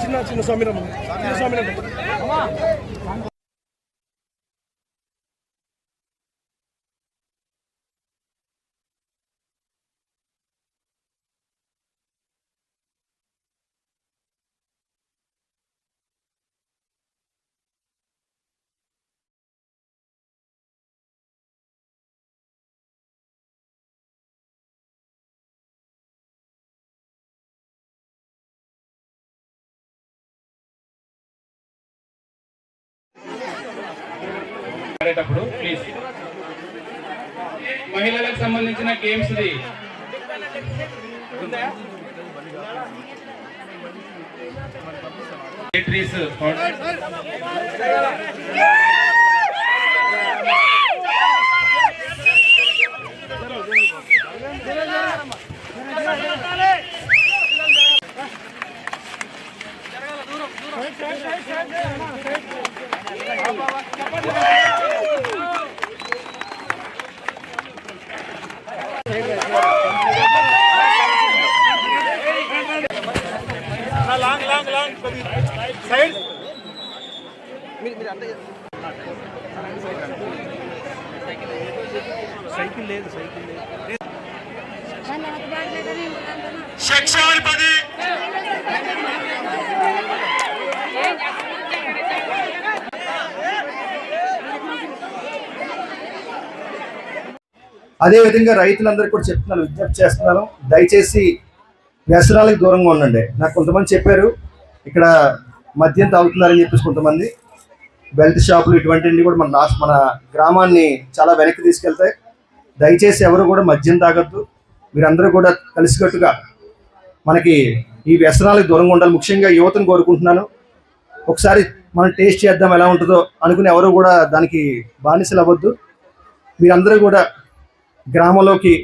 చిన్న చిన్న సమీరం చిన్న సమీరం ఆడేటప్పుడు ప్లీజ్ మహిళలకు సంబంధించిన games the Trees, side cycle లేదు సైకిల్ లేదు పది అదే విధంగా రైతులందరికీ కూడా చెప్తున్నాను విజ్ఞప్తి చేస్తున్నాను. దయచేసి వ్యసనాలకు దూరంగా ఉండండి. నాకు కొంతమంది చెప్పారు ఇక్కడ మద్యం తాగుతున్నారని చెప్పేసి కొంతమంది బెల్ట్ షాపులు ఇటువంటివి కూడా మన రాష్ట్ర మన గ్రామాన్ని చాలా వెనక్కి తీసుకెళ్తాయి. దయచేసి ఎవరు కూడా మద్యం తాగొద్దు. మీరందరూ కూడా కలిసికట్టుగా మనకి ఈ వ్యసనాలకు దూరంగా ఉండాలి. ముఖ్యంగా యువతను కోరుకుంటున్నాను. ఒకసారి మనం టేస్ట్ చేద్దాం ఎలా ఉంటుందో అనుకుని ఎవరు కూడా దానికి బానిసలు అవ్వద్దు. మీరందరూ కూడా గ్రామంలోకి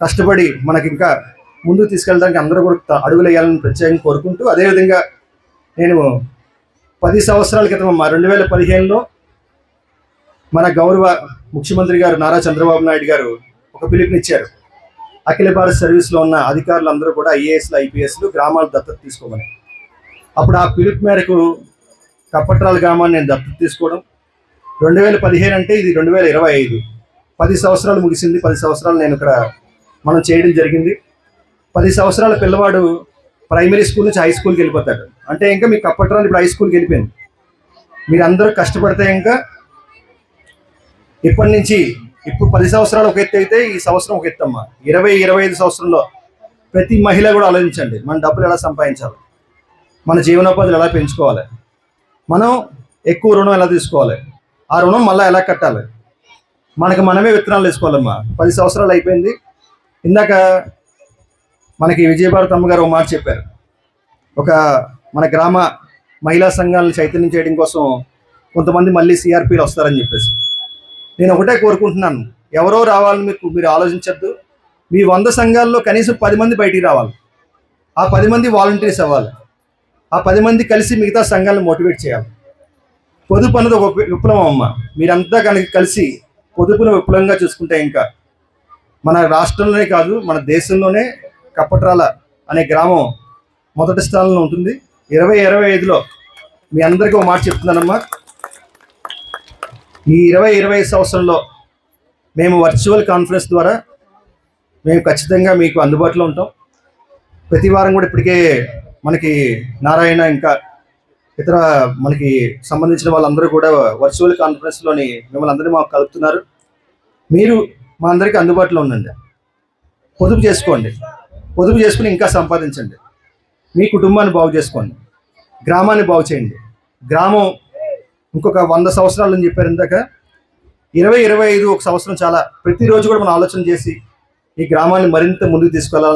కష్టపడి మనకి ఇంకా ముందుకు తీసుకెళ్ళడానికి అందరూ కూడా అడుగులు వేయాలని ప్రత్యేకంగా కోరుకుంటూ అదేవిధంగా నేను పది సంవత్సరాల క్రితం మా రెండు వేల పదిహేనులో మన గౌరవ ముఖ్యమంత్రి గారు నారా చంద్రబాబు నాయుడు గారు ఒక పిలుపునిచ్చారు అఖిల భారత సర్వీస్లో ఉన్న అధికారులు అందరూ కూడా ఐఏఎస్లు ఐపీఎస్లు గ్రామాలు దత్తత తీసుకోమని. అప్పుడు ఆ పిలుపు మేరకు కప్పట్రాల గ్రామాన్ని నేను దత్తత తీసుకోవడం. రెండు వేల పదిహేను అంటే ఇది రెండు వేల ఇరవై ఐదు. పది సంవత్సరాలు ముగిసింది పది సంవత్సరాలు నేను ఇక్కడ మనం చేయడం జరిగింది. పది సంవత్సరాల పిల్లవాడు ప్రైమరీ స్కూల్ నుంచి హై స్కూల్కి వెళ్ళిపోతాడు. అంటే ఇంకా మీకు కప్పట్రాలు ఇప్పుడు హై స్కూల్కి వెళ్ళిపోయింది. మీరు అందరూ కష్టపడితే ఇంకా ఇప్పటి నుంచి ఇప్పుడు పది సంవత్సరాలు ఒక ఎత్తు అయితే ఈ సంవత్సరం ఒక ఎత్తు అమ్మా ఇరవై ఇరవై ఐదు సంవత్సరంలో ప్రతి మహిళ కూడా ఆలోచించండి మన డబ్బులు ఎలా సంపాదించాలి? మన జీవనోపాధులు ఎలా పెంచుకోవాలి? మనం ఎక్కువ రుణం ఎలా తీసుకోవాలి? ఆ రుణం మళ్ళీ ఎలా కట్టాలి? మనకి మనమే విత్తనాలు వేసుకోవాలమ్మా. పది సంవత్సరాలు అయిపోయింది. ఇందాక మనకి విజయభారతమ్మ గారు ఒక మాట చెప్పారు. ఒక మన గ్రామ మహిళా సంఘాలను చైతన్యం చేయడం కోసం కొంతమంది మళ్ళీ సిఆర్పీలు వస్తారని చెప్పేసి. నేను ఒకటే కోరుకుంటున్నాను. ఎవరో రావాలని మీకు మీరు ఆలోచించద్దు. మీ వంద సంఘాల్లో కనీసం పది మంది బయటికి రావాలి. ఆ పది మంది వాలంటీర్స్ అవ్వాలి. ఆ పది మంది కలిసి మిగతా సంఘాలను మోటివేట్ చేయాలి. పొదుపు అన్నది ఒక విప్లవం అమ్మ. మీరంతా కనుక కలిసి పొదుపును విప్లవంగా చూసుకుంటే ఇంకా మన రాష్ట్రంలోనే కాదు మన దేశంలోనే కప్పట్రాల అనే గ్రామం మొదటి స్థానంలో ఉంటుంది. ఇరవై ఇరవై ఐదులో మీ అందరికీ ఒక మాట చెప్తున్నానమ్మా. ఈ ఇరవై ఇరవై ఐదు సంవత్సరంలో మేము వర్చువల్ కాన్ఫరెన్స్ ద్వారా మేము ఖచ్చితంగా మీకు అందుబాటులో ఉంటాం. ప్రతి వారం కూడా ఇప్పటికే మనకి నారాయణ ఇంకా ఇతర మనకి సంబంధించిన వాళ్ళందరూ కూడా వర్చువల్ కాన్ఫరెన్స్లోని మిమ్మల్ని అందరినీ మాకు కలుపుతున్నారు. మీరు మా అందరికీ అందుబాటులో ఉండండి. పొదుపు చేసుకోండి. పొదుపు చేసుకుని ఇంకా సంపాదించండి. మీ కుటుంబాన్ని బాగు చేసుకోండి. గ్రామాన్ని బాగు చేయండి. గ్రామం ఇంకొక వంద సంవత్సరాలు అని చెప్పారు ఇందాక. ఇరవై ఇరవై ఐదు ఒక సంవత్సరం చాలా ప్రతిరోజు కూడా మనం ఆలోచన చేసి ఈ గ్రామాన్ని మరింత ముందుకు తీసుకెళ్ళాలని